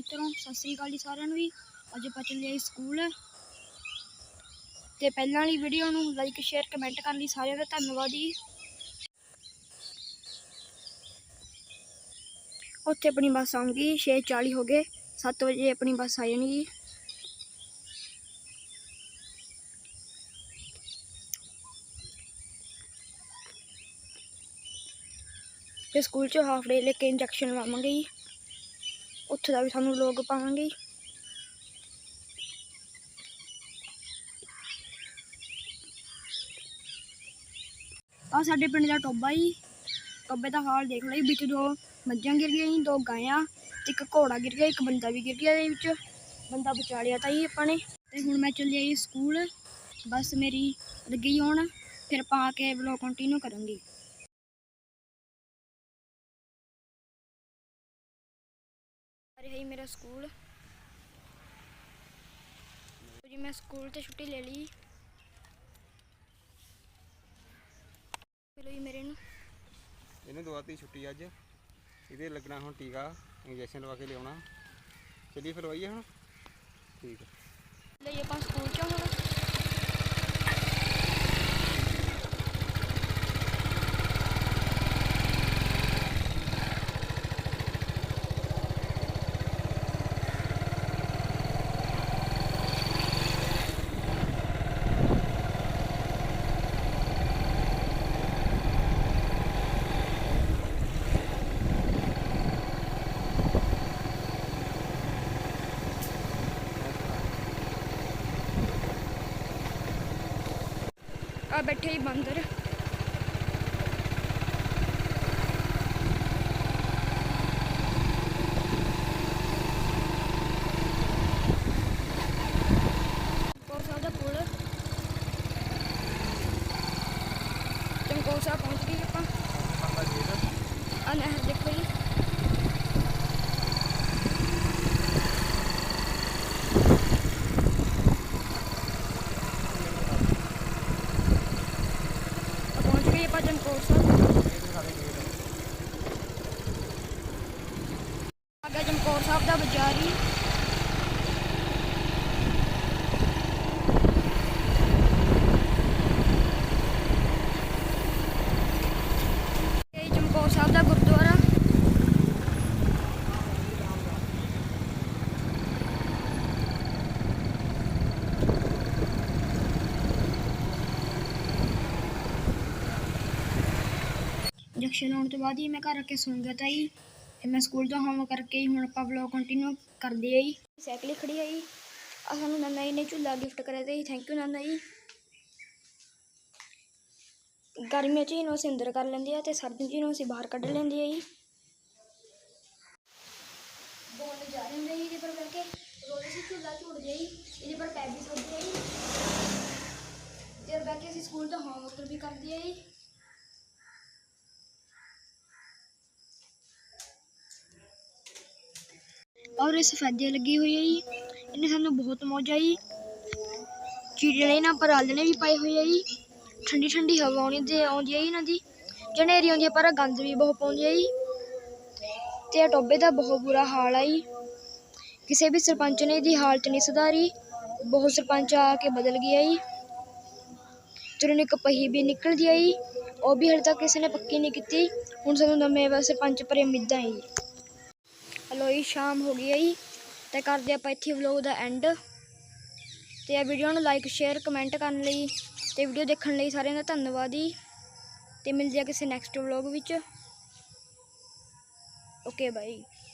ਮਿੱਤਰੋ, ਸਤਿ ਸ੍ਰੀ ਅਕਾਲ ਜੀ ਸਾਰਿਆਂ ਨੂੰ ਵੀ। ਅੱਜ ਆਪਾਂ ਚੱਲੇ ਆਏ ਸਕੂਲ। ਤੇ ਪਹਿਲਾਂ ਵਾਲੀ ਵੀਡੀਓ ਨੂੰ ਲਾਈਕ ਸ਼ੇਅਰ ਕਮੈਂਟ ਕਰਨ ਲਈ ਸਾਰਿਆਂ ਦਾ ਧੰਨਵਾਦ ਜੀ। ਉੱਥੇ ਆਪਣੀ ਬੱਸ ਆਉਂਗੀ 6:40 ਹੋ ਗਏ। 7 ਵਜੇ ਆਪਣੀ ਬੱਸ ਆ ਜਾਣੀ ਜੀ। ਤੇ ਸਕੂਲ 'ਚ ਹਾਫ ਡੇ ਲੈ ਕੇ ਇੰਜੈਕਸ਼ਨ ਲਵਾਵਾਂਗੇ ਜੀ। ਉੱਥੇ ਦਾ ਵੀ ਤੁਹਾਨੂੰ ਲੋਗ ਪਾਵਾਂਗੇ। ਜੀ। ਸਾਡੇ ਪਿੰਡ ਦਾ ਟੋਬਾ ਜੀ। ਟੋਬੇ ਦਾ ਹਾਲ ਦੇਖ ਲਓ ਜੀ, ਵਿੱਚ ਦੋ ਮੱਝਾਂ ਗਿਰ ਗਈਆਂ ਜੀ, ਦੋ ਗਾਇਆਂ ਤੇ ਇੱਕ ਘੋੜਾ ਗਿਰ ਗਿਆ, ਇੱਕ ਬੰਦਾ ਵੀ ਗਿਰ ਗਿਆ ਇਹਦੇ ਵਿੱਚ। ਬੰਦਾ ਬਚਾ ਲਿਆ ਤਾਂ ਜੀ ਆਪਾਂ ਨੇ। ਤੇ ਹੁਣ ਮੈਂ ਚੱਲੀ ਆਈ ਸਕੂਲ। ਬਸ ਮੇਰੀ ਲੱਗੀ ਹੋਣ, ਫਿਰ ਪਾ ਕੇ ਵਲੌਗ ਕੰਟੀਨਿਊ ਕਰਾਂਗੀ। ਅਰੇ ਹੈ ਮੇਰਾ ਸਕੂਲ। ਜੀ ਮੈਂ ਸਕੂਲ ਤੇ ਛੁੱਟੀ ਲੈ ਲਈ। ਮਿਲੋ ਜੀ ਮੇਰੇ ਨੂੰ। ਇਹਨੂੰ ਦਵਾਤੀ ਛੁੱਟੀ ਅੱਜ। ਇਹਦੇ ਲੱਗਣਾ ਹੁਣ ਟੀਕਾ ਇੰਜੈਕਸ਼ਨ ਲਵਾ ਕੇ ਲਿਆਉਣਾ। ਚਲਿਏ ਫਿਰ ਲਵਾਈਏ ਹੁਣ। ਠੀਕ ਹੈ ਲਈ ਆਪਾਂ ਸਕੂਲ ਚ ਹੁਣ ਆ ਬੈਠੇ ਹੀ ਬੰਦਰ ਚਮਕੌਰ ਸਾਹਿਬ ਦਾ ਪੁਲ ਚਮਕੌਰ ਸਾਹਿਬ ਪਹੁੰਚ ਗਏ ਆਪਾਂ ਆ ਨਹਿਰ ਦੇਖੋ ਜੀ ਆ ਪਹੁੰਚ ਸਾਹਿਬ ਅੱਗੇ ਚਮਕੌਰ ਸਾਹਿਬ ਦਾ ਬਾਜ਼ਾਰ ਹੀ ਇਹ ਚਮਕੌਰ ਸਾਹਿਬ ਦਾ ਗੁਰਦੁਆਰਾ ਇੰਜੈਕਸ਼ਨ ਲਾਉਣ ਤੋਂ ਬਾਅਦ ਹੀ ਮੈਂ ਘਰ ਆ ਕੇ ਸੌਂ ਗਿਆ ਤਾਂ ਜੀ ਤੇ ਮੈਂ ਸਕੂਲ ਤੋਂ ਹੋਮਵਰਕ ਕਰਕੇ ਹੀ ਹੁਣ ਆਪਾਂ ਵਲੌਗ ਕੰਟੀਨਿਊ ਕਰਦੇ ਆ ਜੀ। ਸਾਈਕਲ ਹੀ ਖੜੀ ਆ ਜੀ। ਆ ਸਾਨੂੰ ਨਾਨਾ ਜੀ ਨੇ ਝੂਲਾ ਗਿਫਟ ਕਰਿਆ ਤੇ ਜੀ। Thank you Nana ji. ਗਰਮੀਆਂ 'ਚ ਇਹਨੂੰ ਅਸੀਂ ਅੰਦਰ ਕਰ ਲੈਂਦੇ ਆ ਤੇ ਸਰਦੀਆਂ 'ਚ ਇਹਨੂੰ ਅਸੀਂ ਬਾਹਰ ਕੱਢ ਲੈਂਦੇ ਆ ਜੀ। ਬੋਲ ਜਾ ਰਹੇ ਨੇ ਇਹਦੇ ਪਰ ਕਰਕੇ। ਰੋਜ਼ ਅਸੀਂ ਝੂਲਾ ਝੂੜਦੇ ਆ ਜੀ। ਇਹਦੇ ਪਰ ਪੈਰ ਵੀ ਸੁੱਟਦੇ ਆ ਜੀ। ਤੇ ਬੈ ਕੇ ਅਸੀਂ ਸਕੂਲ ਦਾ ਹੋਮਵਰਕ ਵੀ ਕਰਦੇ ਆ ਜੀ। ਔਰ ਇਹ ਸਫੈਦੇ ਲੱਗੀ ਹੋਈ ਹੈ ਜੀ। ਇਹਨੇ ਸਾਨੂੰ ਬਹੁਤ ਮੌਜ ਆਈ ਚਿੜੀਆਂ ਇਹਨਾਂ ਪਰ ਆਲਣੇ ਵੀ ਪਾਏ ਹੋਏ ਆ ਜੀ। ਠੰਡੀ ਠੰਡੀ ਹਵਾ ਆਉਣੀ ਤੇ ਆਉਂਦੀ ਹੈ ਜੀ ਇਹਨਾਂ ਦੀ। ਜਨੇਰੀ ਆਉਂਦੀ ਹੈ ਪਰ ਗੰਦ ਵੀ ਬਹੁਤ ਪਾਉਂਦੀ ਹੈ ਜੀ। ਤੇ ਇਹ ਟੋਬੇ ਦਾ ਬਹੁਤ ਬੁਰਾ ਹਾਲ ਆ ਜੀ। ਕਿਸੇ ਵੀ ਸਰਪੰਚ ਨੇ ਇਹਦੀ ਹਾਲਤ ਨਹੀਂ ਸੁਧਾਰੀ। ਬਹੁਤ ਸਰਪੰਚ ਆ ਕੇ ਬਦਲ ਗਿਆ ਜੀ। ਤੇ ਇੱਕ ਪਹੀ ਵੀ ਨਿਕਲਦੀ ਆਈ ਉਹ ਵੀ ਹਲੇ ਤੱਕ ਕਿਸੇ ਨੇ ਪੱਕੀ ਨਹੀਂ ਕੀਤੀ। ਹੁਣ ਸਾਨੂੰ ਨਵੇਂ ਸਰਪੰਚ ਪਰੇ ਉਮੀਦਾਂ ਹੈ ਜੀ ਜੀ, ਸ਼ਾਮ ਹੋ ਗਈ ਹੈ ਜੀ। ਤੇ ਕਰਦੇ ਆਪਾਂ ਇੱਥੇ ਵਲੋਗ ਦਾ ਐਂਡ ਤੇ ਇਹ ਵੀਡੀਓ ਨੂੰ ਲਾਈਕ ਸ਼ੇਅਰ ਕਮੈਂਟ ਕਰਨ ਲਈ ਤੇ ਵੀਡੀਓ ਦੇਖਣ ਲਈ ਸਾਰਿਆਂ ਦਾ ਧੰਨਵਾਦ ਜੀ। ਤੇ ਮਿਲਦੇ ਆ ਕਿਸੇ ਨੈਕਸਟ ਵਲੋਗ ਵਿੱਚ। Okay bye